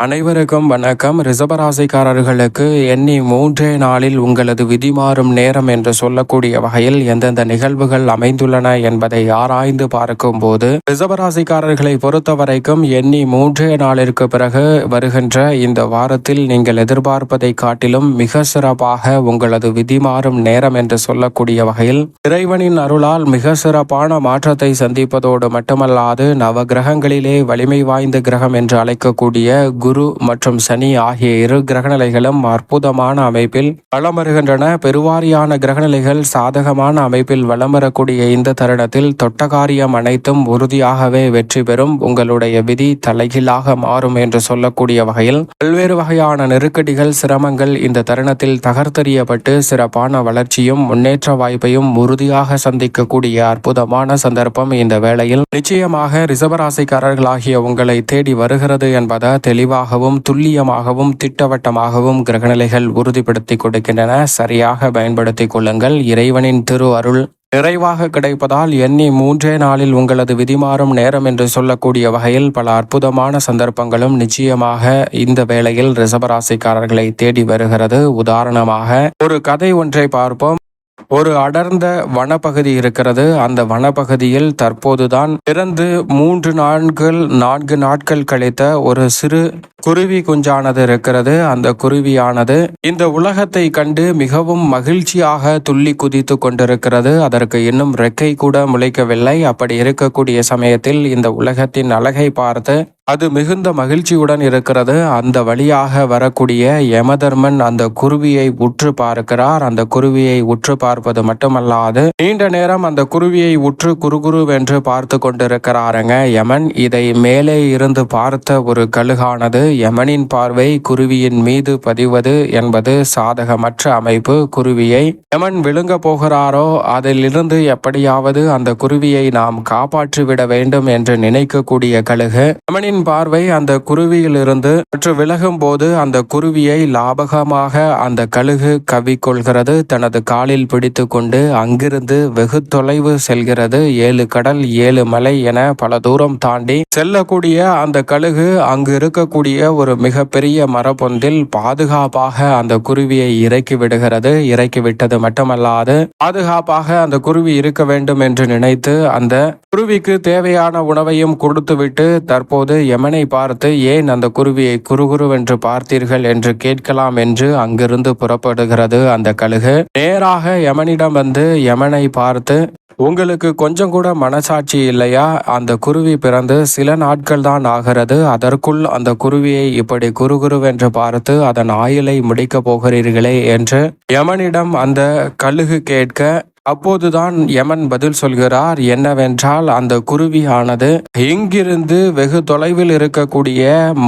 அனைவருக்கும் வணக்கம். ரிசபராசிக்காரர்களுக்கு எண்ணி மூன்றே நாளில் உங்களது விதி மாறும் நேரம் என்று சொல்லக்கூடிய வகையில் எந்தெந்த நிகழ்வுகள் அமைந்துள்ளன என்பதை ஆராய்ந்து பார்க்கும் போது ரிசபராசிக்காரர்களை பொறுத்த வரைக்கும் எண்ணி மூன்றே நாளிற்கு பிறகு வருகின்ற இந்த வாரத்தில் நீங்கள் எதிர்பார்ப்பதை காட்டிலும் மிக சிறப்பாக உங்களது விதி மாறும் நேரம் என்று சொல்லக்கூடிய வகையில் இறைவனின் அருளால் மிக சிறப்பான மாற்றத்தை சந்திப்பதோடு மட்டுமல்லாது நவ கிரகங்களிலே வலிமை வாய்ந்த கிரகம் என்று அழைக்கக்கூடிய குரு மற்றும் சனி ஆகிய இரு கிரகநிலைகளும் அற்புதமான அமைப்பில் வளம் வருகின்றன பெருவாரியான கிரகநிலைகள் சாதகமான அமைப்பில் வளம் வரக்கூடிய இந்த தருணத்தில் தொட்டகாரியம் அனைத்தும் உறுதியாகவே வெற்றி பெறும். உங்களுடைய விதி தலைகீழாக மாறும் என்று சொல்லக்கூடிய வகையில் பல்வேறு வகையான நெருக்கடிகள் சிரமங்கள் இந்த தருணத்தில் தகர்த்தெறியப்பட்டு சிறப்பான வளர்ச்சியும் முன்னேற்ற வாய்ப்பையும் உறுதியாக சந்திக்கக்கூடிய அற்புதமான சந்தர்ப்பம் இந்த வேளையில். நிச்சயமாக ரிசர்வராசிக்காரர்களாகிய உங்களை தேடி வருகிறது என்பதை தெளிவாகவும் துல்லியமாகவும் திட்டவட்டமாகவும் கிரகநிலைகள் உறுதிப்படுத்தி கொடுக்கின்றன. சரியாக பயன்படுத்திக் கொள்ளுங்கள். இறைவனின் திரு அருள் நிறைவாக கிடைப்பதால் எண்ணி மூன்றே நாளில் உங்களது விதிமாறும் நேரம் என்று சொல்லக்கூடிய வகையில் பல அற்புதமான சந்தர்ப்பங்களும் நிச்சயமாக இந்த வேளையில் ரிசபராசிக்காரர்களை தேடி வருகிறது. உதாரணமாக ஒரு கதை ஒன்றை பார்ப்போம். ஒரு அடர்ந்த வனப்பகுதி இருக்கிறது. அந்த வனப்பகுதியில் தற்போதுதான் பிறந்து மூன்று நாட்கள் நான்கு நாட்கள் கழித்த ஒரு சிறு குருவி குஞ்சானது இருக்கிறது. அந்த குருவியானது இந்த உலகத்தை கண்டு மிகவும் மகிழ்ச்சியாக துள்ளி குதித்து கொண்டிருக்கிறது. அதற்கு இன்னும் ரெக்கை கூட முளைக்கவில்லை. அப்படி இருக்கக்கூடிய சமயத்தில் இந்த உலகத்தின் அழகை பார்த்து அது மிகுந்த மகிழ்ச்சியுடன் இருக்கிறது. அந்த வழியாக வரக்கூடிய யமதர்மன் அந்த குருவியை உற்று பார்க்கிறார். அந்த குருவியை உற்று பார்ப்பது மட்டுமல்லாது நீண்ட நேரம் அந்த குருவியை உற்று குறுகுருவென்று பார்த்து கொண்டிருக்கிறாருங்க. யமன் இதை மேலே இருந்து பார்த்த ஒரு கழுகானது யமனின் பார்வை குருவியின் மீது பதிவது என்பது சாதகமற்ற அமைப்பு. குருவியை யமன் விழுங்க போகிறாரோ அதிலிருந்து எப்படியாவது அந்த குருவியை நாம் காப்பாற்றிவிட வேண்டும் என்று நினைக்கக்கூடிய கழுகு யமனின் பார்வை அந்த குருவியிலிருந்து சற்று விலகும் போது அந்த குருவியை லாபகமாக அந்த கழுகு கவ்விக்கொள்கிறது. தனது காலில் பிடித்து கொண்டு அங்கிருந்து வெகு தொலைவு செல்கிறது. ஏழு கடல் ஏழு மலை என பல தூரம் தாண்டி செல்லக்கூடிய அந்த கழுகு அங்கு இருக்கக்கூடிய ஒரு மிகப்பெரிய மரபொந்தில் பாதுகாப்பாக அந்த குருவியை இறக்கி விடுகிறது. இறக்கி விட்டது மட்டுமல்லாது பாதுகாப்பாக அந்த குருவி இருக்க வேண்டும் என்று நினைத்து அந்த குருவிக்கு தேவையான உணவையும் கொடுத்துவிட்டு தற்போது யமனை பார்த்து ஏன் அந்த குருவியை குறுகுருவென்று பார்த்தீர்கள் என்று கேட்கலாம் என்று அங்கிருந்து புறப்படுகிறது அந்த கழுகு. நேராக யமனிடம் வந்து யமனை பார்த்து உங்களுக்கு கொஞ்சம் கூட மனசாட்சி இல்லையா? அந்த குருவி பிறந்து சில நாட்கள் தான் ஆகிறது. அதற்குள் அந்த குருவியை இப்படி குறுகுருவென்று பார்த்து அதன் ஆயுளை முடிக்கப் போகிறீர்களே என்று யமனிடம் அந்த கழுகு கேட்க அப்போதுதான் யமன் பதில் சொல்கிறார் என்னவென்றால் அந்த குருவியானது இங்கிருந்து வெகு தொலைவில் இருக்கக்கூடிய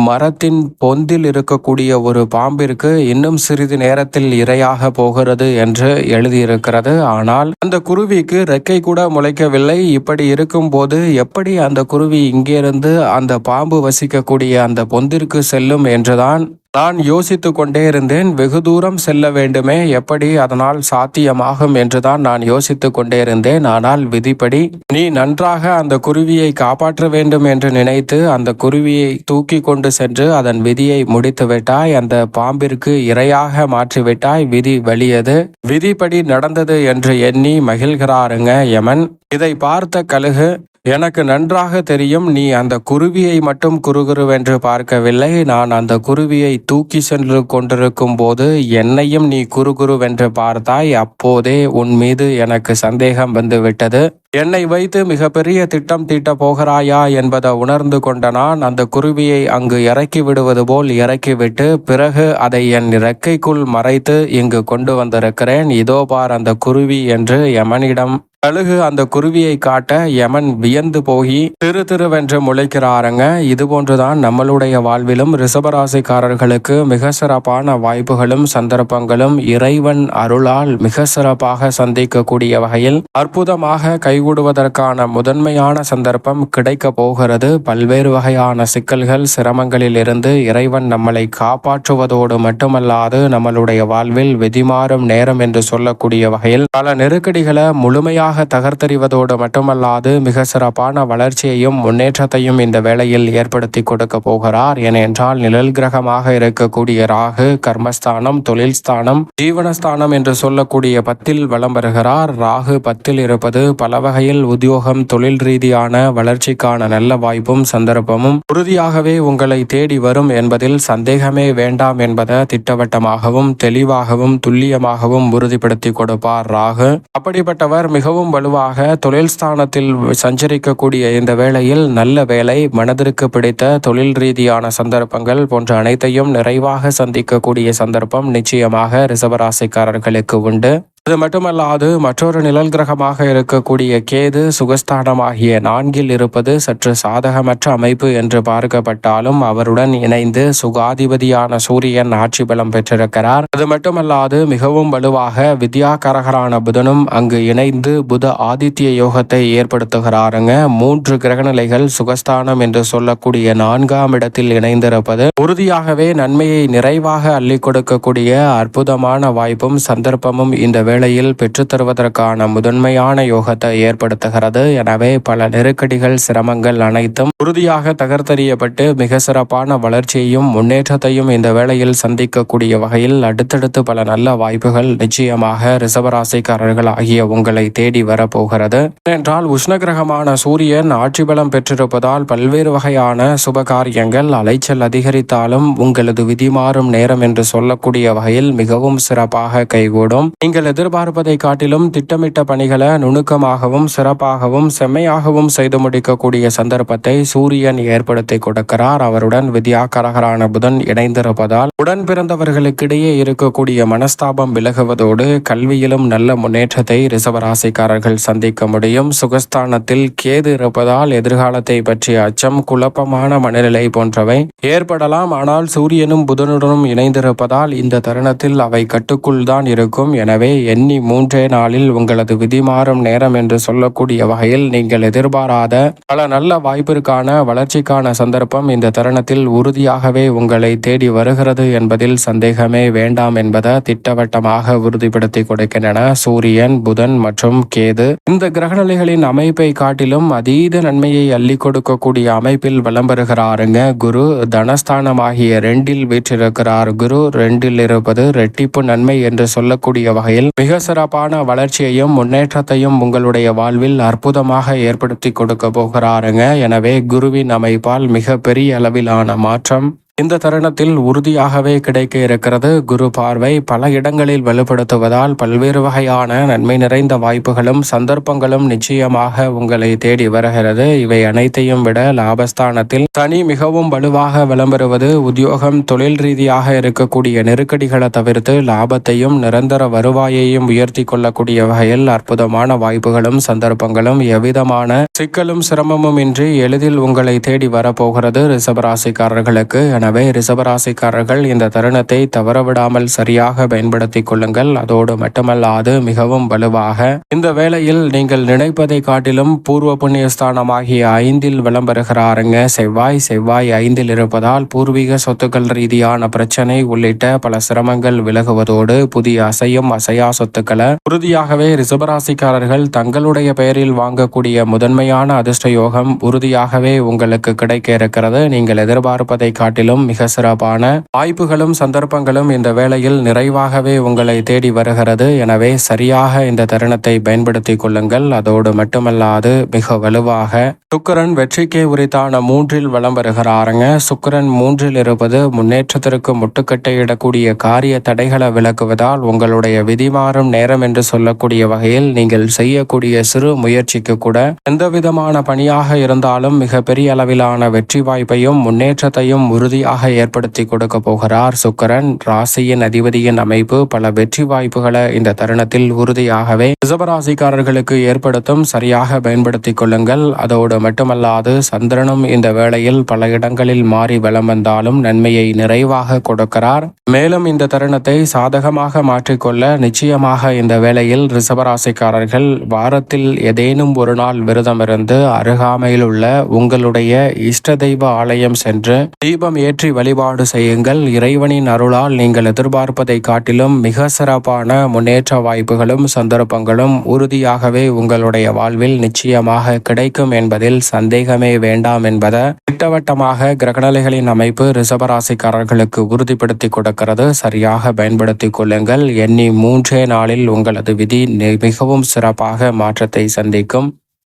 மரத்தின் பொந்தில் இருக்கக்கூடிய ஒரு பாம்பிற்கு இன்னும் சிறிது நேரத்தில் இரையாக போகிறது என்று எழுதியிருக்கிறது. ஆனால் அந்த குருவிக்கு ரெக்கை கூட முளைக்கவில்லை. இப்படி இருக்கும் போது எப்படி அந்த குருவி இங்கிருந்து அந்த பாம்பு வசிக்கக்கூடிய அந்த பொந்திற்கு செல்லும் என்றுதான் நான் யோசித்து கொண்டே இருந்தேன். வெகு தூரம் செல்ல வேண்டுமே எப்படி அதனால் சாத்தியமாகும் என்றுதான் நான் யோசித்து கொண்டே இருந்தேன். ஆனால் விதிப்படி நீ நன்றாக அந்த குருவியை காப்பாற்ற வேண்டும் என்று நினைத்து அந்த குருவியை தூக்கி கொண்டு சென்று அதன் விதியை முடித்து விட்டாய். அந்த பாம்பிற்கு இரையாக மாற்றிவிட்டாய் விதி வலியது விதிப்படி நடந்தது என்று எண்ணி மகிழ்கிறாருங்க யமன். இதை பார்த்த கழுகு எனக்கு நன்றாக தெரியும் நீ அந்த குருவியை மட்டும் குறுகுருவென்று பார்க்கவில்லை. நான் அந்த குருவியை தூக்கி சென்று கொண்டிருக்கும் போது என்னையும் நீ குறுகுருவென்று பார்த்தாய். அப்போதே உன் மீது எனக்கு சந்தேகம் வந்துவிட்டது. என்னை வைத்து மிகப்பெரிய திட்டம் தீட்ட போகிறாயா என்பதை உணர்ந்து கொண்ட நான் அந்த குருவியை அங்கு இறக்கி விடுவது போல் இறக்கிவிட்டு பிறகு அதை என் இறக்கைக்குள் மறைத்து இங்கு கொண்டு வந்திருக்கிறேன். இதோ பார் அந்த குருவி என்று யமனிடம் கழுகு அந்த குருவியை காட்ட யமன் வியந்து போகி திரு திருவென்று முளைக்கிறாருங்க. இது போன்றுதான் நம்மளுடைய வாழ்விலும் ரிசபராசிக்காரர்களுக்கு மிக சிறப்பான வாய்ப்புகளும் சந்தர்ப்பங்களும் இறைவன் அருளால் மிக சிறப்பாக சந்திக்கக்கூடிய வகையில் அற்புதமாக கைகூடுவதற்கான முதன்மையான சந்தர்ப்பம் கிடைக்க போகிறது. பல்வேறு வகையான சிக்கல்கள் சிரமங்களில் இருந்து இறைவன் நம்மளை காப்பாற்றுவதோடு மட்டுமல்லாது நம்மளுடைய வாழ்வில் வெதிமாறும் நேரம் என்று சொல்லக்கூடிய வகையில் பல நெருக்கடிகளை முழுமையாக உறுதியாக தகர்த்தெறிவதோடு மட்டுமல்லாது மிக சிறப்பான வளர்ச்சியையும் முன்னேற்றத்தையும் இந்த வேளையில் ஏற்படுத்தி கொடுக்க போகிறார். ஏனென்றால் நிழல் கிரகமாக இருக்கக்கூடிய ராகு கர்மஸ்தானம் தொழில் ஸ்தானம் ஜீவனஸ்தானம் என்று சொல்லக்கூடிய பத்தில் வலம் வருகிறார். ராகு பத்தில் இருப்பது பல வகையில் உத்தியோகம் தொழில் ரீதியான வளர்ச்சிக்கான நல்ல வாய்ப்பும் சந்தர்ப்பமும் உறுதியாகவே உங்களை தேடி வரும் என்பதில் சந்தேகமே வேண்டாம் என்பதை திட்டவட்டமாகவும் தெளிவாகவும் துல்லியமாகவும் உறுதிப்படுத்தி கொடுப்பார் ராகு. அப்படிப்பட்டவர் மிகவும் வலுவாக தொழில் ஸ்தானத்தில் சஞ்சரிக்கக்கூடிய இந்த வேளையில் நல்ல வேலை மனதிற்கு பிடித்த தொழில் ரீதியான சந்தர்ப்பங்கள் போன்ற அனைத்தையும் நிறைவாக சந்திக்கக்கூடிய சந்தர்ப்பம் நிச்சயமாக ரிசவராசிக்காரர்களுக்கு உண்டு. அது மட்டுமல்லாது மற்றொரு நிழல் கிரகமாக இருக்கக்கூடிய கேது சுகஸ்தானமாகிய நான்கில் இருப்பது சற்று சாதகமற்ற அமைப்பு என்று பார்க்கப்பட்டாலும் அவருடன் இணைந்து சுகாதிபதியான சூரியன் ஆட்சி பலம் பெற்றிருக்கிறார். அது மட்டுமல்லாது மிகவும் வலுவாக வித்யாகரகரான புதனும் அங்கு இணைந்து புத ஆதித்ய யோகத்தை ஏற்படுத்துகிறாருங்க. மூன்று கிரகநிலைகள் சுகஸ்தானம் என்று சொல்லக்கூடிய நான்காம் இடத்தில் இணைந்திருப்பது உறுதியாகவே நன்மையை நிறைவாக அள்ளி கொடுக்கக்கூடிய அற்புதமான வாய்ப்பும் சந்தர்ப்பமும் இந்த வேளையில் பெற்றுத்தருவதற்கான முதன்மையான யோகத்தை ஏற்படுத்துகிறது. எனவே பல நெருக்கடிகள் சிரமங்கள் அனைத்தும் உறுதியாக தகர்த்தறியப்பட்டு மிக சிறப்பான வளர்ச்சியையும் முன்னேற்றத்தையும் இந்த வேளையில் சந்திக்கக்கூடிய வகையில் அடுத்தடுத்து பல நல்ல வாய்ப்புகள் நிச்சயமாக ரிசவராசிக்காரர்கள் ஆகிய உங்களை தேடி வரப்போகிறது. என்றால் உஷ்ணகிரகமான சூரியன் ஆட்சி பலம் பெற்றிருப்பதால் பல்வேறு வகையான சுப காரியங்கள் அலைச்சல் அதிகரித்தாலும் உங்களது விதிமாறும் நேரம் என்று சொல்லக்கூடிய வகையில் மிகவும் சிறப்பாக கைகூடும். நீங்களது எதிர்பார்ப்பதை காட்டிலும் திட்டமிட்ட பணிகளை நுணுக்கமாகவும் சிறப்பாகவும் செம்மையாகவும் செய்து முடிக்கக்கூடிய சந்தர்ப்பத்தை சூரியன் ஏற்படுத்தி கொடுக்கிறார். அவருடன் வித்யாகரகரான புதன் இணைந்திருப்பதால் உடன் பிறந்தவர்களுக்கிடையே இருக்கக்கூடிய மனஸ்தாபம் விலகுவதோடு கல்வியிலும் நல்ல முன்னேற்றத்தை ரிசவராசிக்காரர்கள் சந்திக்க முடியும். சுகஸ்தானத்தில் கேது இருப்பதால் எதிர்காலத்தை பற்றிய அச்சம் குழப்பமான மனநிலை போன்றவை ஏற்படலாம். ஆனால் சூரியனும் புதனுடனும் இணைந்திருப்பதால் இந்த தருணத்தில் அவை கட்டுக்குள் தான் இருக்கும். எனவே எண்ணி மூன்றே நாளில் உங்களது விதி மாறும் நேரம் என்று சொல்லக்கூடிய வகையில் நீங்கள் எதிர்பாராத பல நல்ல வாய்ப்பிற்கான வளர்ச்சிக்கான சந்தர்ப்பம் இந்த தருணத்தில் உறுதியாகவே உங்களை தேடி வருகிறது என்பதில் சந்தேகமே வேண்டாம் என்பதை திட்டவட்டமாக உறுதிப்படுத்தி கொடுக்கின்றன சூரியன் புதன் மற்றும் கேது. இந்த கிரகநிலைகளின் அமைப்பை காட்டிலும் அதீத நன்மையை அள்ளி கொடுக்கக்கூடிய அமைப்பில் விளம்பருகிறாருங்க குரு தனஸ்தானமாகிய ரெண்டில் வீற்றிருக்கிறார். குரு ரெண்டில் இருப்பது ரெட்டிப்பு நன்மை என்று சொல்லக்கூடிய வகையில் மிக சிறப்பான வளர்ச்சியையும் முன்னேற்றத்தையும் உங்களுடைய வாழ்வில் அற்புதமாக ஏற்படுத்தி கொடுக்க போகிறாருங்க. எனவே குருவின் அமைப்பால் மிக பெரிய அளவிலான மாற்றம் இந்த தருணத்தில் உறுதியாகவே கிடைக்க இருக்கிறது குரு பார்வை. பல இடங்களில் வலுப்படுத்துவதால் பல்வேறு வகையான நன்மை நிறைந்த வாய்ப்புகளும் சந்தர்ப்பங்களும் நிச்சயமாக உங்களை தேடி வருகிறது. இவை அனைத்தையும் விட லாபஸ்தானத்தில் தனி மிகவும் வலுவாக விளம்பருவது உத்தியோகம் தொழில் ரீதியாக இருக்கக்கூடிய நெருக்கடிகளை தவிர்த்து லாபத்தையும் நிரந்தர வருவாயையும் உயர்த்தி கொள்ளக்கூடிய வகையில் அற்புதமான வாய்ப்புகளும் சந்தர்ப்பங்களும் எவ்விதமான சிக்கலும் சிரமமும் இன்றி எளிதில் உங்களை தேடி வரப்போகிறது ரிசபராசிக்காரர்களுக்கு எனவே ரிசவராசிக்காரர்கள் இந்த தருணத்தை தவறவிடாமல் சரியாக பயன்படுத்திக் கொள்ளுங்கள். அதோடு மட்டுமல்லாது மிகவும் வலுவாக இந்த வேளையில் நீங்கள் நினைப்பதை காட்டிலும் பூர்வ புண்ணியஸ்தானமாகிய ஐந்தில் விளம்பருகிறாருங்க செவ்வாய் செவ்வாய் ஐந்தில் இருப்பதால் பூர்வீக சொத்துக்கள் ரீதியான பிரச்சனை உள்ளிட்ட பல சிரமங்கள் விலகுவதோடு புதிய அசையும் அசையா சொத்துக்களை உறுதியாகவே ரிசபராசிக்காரர்கள் தங்களுடைய பெயரில் வாங்கக்கூடிய முதன்மையான அதிர்ஷ்ட யோகம் உறுதியாகவே உங்களுக்கு கிடைக்க இருக்கிறது. நீங்கள் எதிர்பார்ப்பதை காட்டிலும் மிக சிறப்பான வாய்ப்புகளும் சந்தர்ப்பங்களும் இந்த வேளையில் நிறைவாகவே உங்களை தேடி வருகிறது. எனவே சரியாக இந்த தருணத்தை பயன்படுத்திக் கொள்ளுங்கள். அதோடு மட்டுமல்லாது மிக வலுவாக சுக்கரன் வெற்றிக்கே உரித்தான மூன்றில் வலம் வருகிறாருங்க. சுக்கிரன் மூன்றில் இருப்பது முன்னேற்றத்திற்கு முட்டுக்கட்டை இடக்கூடிய காரிய தடைகளை விளக்குவதால் உங்களுடைய விதிமாறும் நேரம் என்று சொல்லக்கூடிய வகையில் நீங்கள் செய்யக்கூடிய சிறு முயற்சிக்கு கூட எந்த விதமான பணியாக இருந்தாலும் மிக பெரிய அளவிலான வெற்றி வாய்ப்பையும் முன்னேற்றத்தையும் உறுதி உறுதியாக ஏற்படுத்தி கொடுக்க போகிறார். சுக்கரன் ராசியின் அதிபதியின் அமைப்பு பல வெற்றி வாய்ப்புகளை இந்த தருணத்தில் உறுதியாகவே ரிசபராசிக்காரர்களுக்கு ஏற்படுத்தும் சரியாக பயன்படுத்திக் கொள்ளுங்கள். அதோடு மட்டுமல்லாது சந்திரனும் இந்த வேளையில் பல இடங்களில் மாறி வலம் வந்தாலும் நன்மையை நிறைவாக கொடுக்கிறார். மேலும் இந்த தருணத்தை சாதகமாக மாற்றிக்கொள்ள நிச்சயமாக இந்த வேளையில் ரிசபராசிக்காரர்கள் வாரத்தில் ஏதேனும் ஒரு நாள் விரதமிருந்து அருகாமையில் உள்ள உங்களுடைய இஷ்ட தெய்வ ஆலயம் சென்று தீபம் ஏற்றி வழிபாடு செய்யுங்கள். இறைவனின் அருளால் நீங்கள் எதிர்பார்ப்பதை காட்டிலும் மிக சிறப்பான முன்னேற்ற வாய்ப்புகளும் சந்தர்ப்பங்களும் உறுதியாகவே உங்களுடைய வாழ்வில் நிச்சயமாக கிடைக்கும் என்பதில் சந்தேகமே வேண்டாம் என்பதை திட்டவட்டமாக கிரகநிலைகளின் அமைப்பு ரிசபராசிக்காரர்களுக்கு உறுதிப்படுத்தி கொடுக்கிறது. சரியாக பயன்படுத்தி கொள்ளுங்கள். எண்ணி மூன்றே நாளில் உங்களது விதி மிகவும் சிறப்பாக மாற்றத்தை சந்திக்கும்.